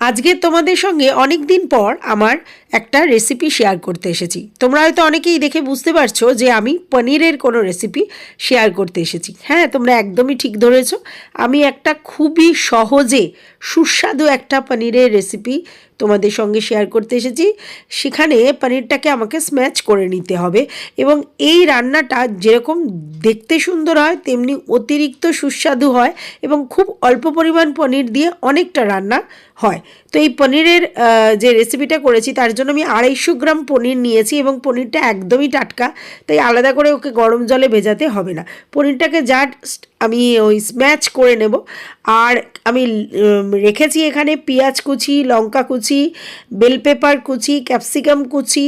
আজকে তোমাদের সঙ্গে অনেক দিন পর আমার একটা রেসিপি শেয়ার করতে এসেছি। তোমরা হয়তো অনেকেই দেখে বুঝতে পারছ যে আমি পনিরের কোনো রেসিপি শেয়ার করতে এসেছি। হ্যাঁ তোমরা একদমই ঠিক ধরেছ। আমি একটা খুবই সহজে সুস্বাদু একটা পনিরের রেসিপি তোমাদের সঙ্গে শেয়ার করতে এসেছি। সেখানে পনিরটাকে আমাকে স্ম্যাচ করে নিতে হবে এবং এই রান্নাটা যেরকম দেখতে সুন্দর হয়, তেমনি অতিরিক্ত সুস্বাদু হয় এবং খুব অল্প পরিমাণ পনির দিয়ে অনেকটা রান্না হয়। তো এই পনিরের যে রেসিপিটা করেছি, তার জন্য আমি আড়াইশো গ্রাম পনির নিয়েছি এবং পনিরটা একদমই টাটকা, তাই আলাদা করে ওকে গরম জলে ভেজাতে হবে না। পনিরটাকে জাস্ট আমি ওই স্ম্যাচ করে নেব। আর আমি রেখেছি এখানে পেঁয়াজ কুচি, লঙ্কা কুচি বেল পেপার কুচি ক্যাপসিকাম কুচি,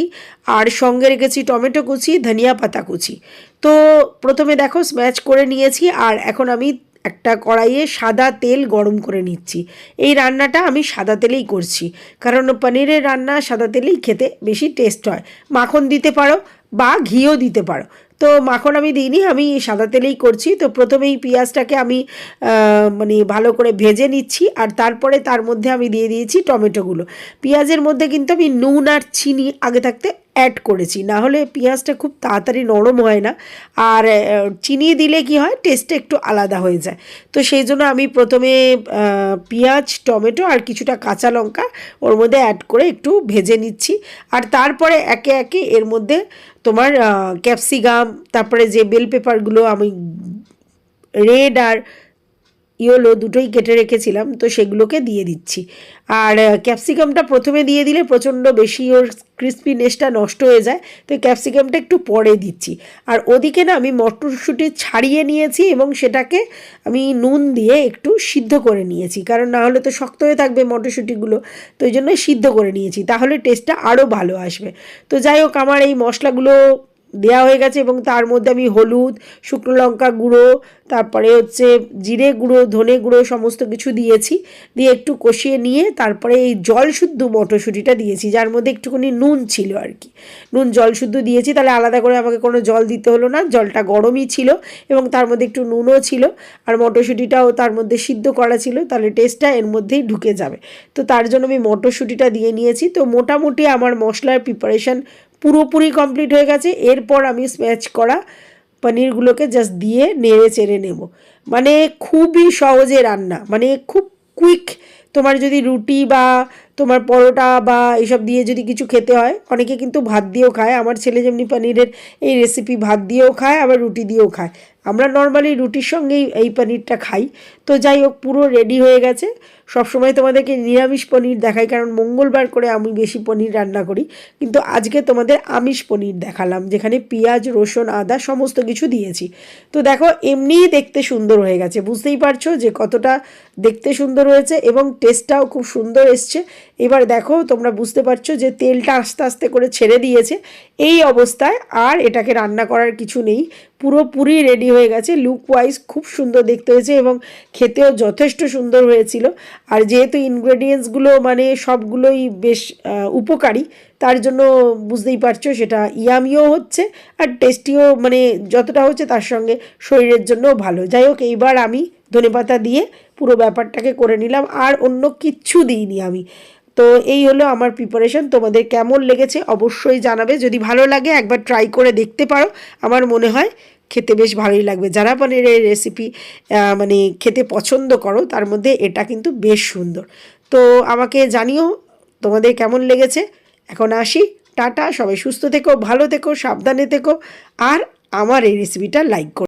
আর সঙ্গে রেখেছি টমেটো কুচি, ধনিয়া পাতা কুচি। তো প্রথমে দেখো স্ম্যাচ করে নিয়েছি, আর এখন আমি একটা কড়াইয়ে সাদা তেল গরম করে নিচ্ছি। এই রান্নাটা আমি সাদা তেলেই করছি। কারণ পনিরের রান্না সাদা তেলেই খেতে বেশি টেস্ট হয়। মাখন দিতে পারো বা ঘিও দিতে পারো। তো মাখন আমি দিইনি, আমি সাদা তেলেই করছি। তো প্রথমেই পেঁয়াজটাকে আমি মানে ভালো করে ভেজে নিচ্ছি আর তারপরে তার মধ্যে আমি দিয়ে দিয়েছি টমেটোগুলো। পেঁয়াজের মধ্যে কিন্তু আমি নুন আর চিনি আগে থাকতে অ্যাড করেছি। না হলে পেঁয়াজটা খুব তাড়াতাড়ি নরম হয় না। আর চিনি দিলে কি হয়? টেস্টটা একটু আলাদা হয়ে যায়। তো সেই জন্য আমি প্রথমে পেঁয়াজ, টমেটো আর কিছুটা কাঁচা লঙ্কা ওর মধ্যে অ্যাড করে একটু ভেজে নিচ্ছি। আর তারপরে একে একে এর মধ্যে তোমার ক্যাপসিকাম তারপরে যে বেল পেপারগুলো আমি রেড আর ইয়েলো দুটোই কেটে রেখেছিলাম, তো সেগুলোকে দিয়ে দিচ্ছি। আর ক্যাপসিকামটা প্রথমে দিয়ে দিলে প্রচণ্ড বেশি ওর ক্রিস্পিনেসটা নষ্ট হয়ে যায়, তো ক্যাপসিকামটা একটু পরে দিচ্ছি। আর ওদিকে না আমি মটরশুঁটি ছাড়িয়ে নিয়েছি এবং সেটাকে আমি নুন দিয়ে একটু সিদ্ধ করে নিয়েছি, কারণ না হলে তো শক্ত হয়ে থাকবে মটরশুঁটিগুলো, তো ওই জন্য সিদ্ধ করে নিয়েছি, তাহলে টেস্টটা আরও ভালো আসবে। তো যাই হোক, আমার এই মশলাগুলো দেওয়া হয়ে গেছে এবং তার মধ্যে আমি হলুদ, শুকনো লঙ্কা গুঁড়ো, তারপরে হচ্ছে জিরে গুঁড়ো, ধনে গুঁড়ো সমস্ত কিছু দিয়েছি। দিয়ে একটু কষিয়ে নিয়ে তারপরে এই জল শুদ্ধ মটরশুঁটিটা দিয়েছি, যার মধ্যে একটুখানি নুন ছিল আর কি। নুন জল শুদ্ধ দিয়েছি, তাহলে আলাদা করে আমাকে কোনো জল দিতে হলো না, জলটা গরমই ছিল এবং তার মধ্যে একটু নুনও ছিল। আর মটরশুঁটিটাও তার মধ্যে সিদ্ধ করা ছিল, তাহলে টেস্টটা এর মধ্যেই ঢুকে যাবে। তো তার জন্য আমি মটরশুঁটিটা দিয়ে নিয়েছি। তো মোটামুটি আমার মশলার প্রিপারেশান পুরোপুরি কমপ্লিট হয়ে গেছে। এরপর আমি স্ম্যাচ করা পনিরগুলোকে জাস্ট দিয়ে নেড়ে চেড়ে নেব। মানে খুবই সহজে রান্না। মানে খুব কুইক তোমার যদি রুটি বা তোমার পরোটা বা এইসব দিয়ে যদি কিছু খেতে হয়, অনেকে কিন্তু ভাত দিয়েও খায়। আমার ছেলে যেমনি পনিরের এই রেসিপি ভাত দিয়েও খায়, আবার রুটি দিয়েও খায়। আমরা নর্মালি রুটির সঙ্গেই এই পনিরটা খাই। তো যাই হোক, পুরো রেডি হয়ে গেছে। সবসময় তোমাদেরকে নিরামিষ পনির দেখাই, কারণ মঙ্গলবার করে আমি বেশি পনির রান্না করি। কিন্তু আজকে তোমাদের আমিষ পনির দেখালাম, যেখানে পেঁয়াজ, রসুন, আদা সমস্ত কিছু দিয়েছি। তো দেখো, এমনিই দেখতে সুন্দর হয়ে গেছে। বুঝতেই পারছ যে কতটা দেখতে সুন্দর হয়েছে এবং টেস্টটাও খুব সুন্দর এসছে। এবার দেখো, তোমরা বুঝতে পারছ যে তেলটা আস্তে আস্তে করে ছেড়ে দিয়েছে। এই অবস্থায় আর এটাকে রান্না করার কিছু নেই। পুরোপুরি রেডি হয়ে গেছে। লুক ওয়াইজ খুব সুন্দর দেখতে হয়েছে এবং খেতেও যথেষ্ট সুন্দর হয়েছিল। আর যেহেতু ইনগ্রেডিয়েন্টসগুলো মানে সবগুলোই বেশ উপকারী, তার জন্য বুঝতেই পারছ সেটা ইয়ামিও হচ্ছে আর টেস্টিও মানে যতটা হচ্ছে তার সঙ্গে শরীরের জন্যও ভালো। যাই হোক, এইবার আমি ধনেপাতা দিয়ে পুরো ব্যাপারটাকে করে নিলাম। আর অন্য কিচ্ছু দিইনি আমি। তো এই হলো আমার প্রিপারেশন তোমাদের কেমন লেগেছে অবশ্যই জানাবে। যদি ভালো লাগে, একবার ট্রাই করে দেখতে পারো। আমার মনে হয় খেতে বেশ ভালোই লাগবে। যারা এই রেসিপি মানে খেতে পছন্দ করো, তার মধ্যে এটা কিন্তু বেশ সুন্দর। তো আমাকে জানিও তোমাদের কেমন লেগেছে। এখন আসি। টাটা। সবাই সুস্থ থেকো, ভালো থেকো, সাবধানে থেকো। আর আমার এই রেসিপিটা লাইক করো।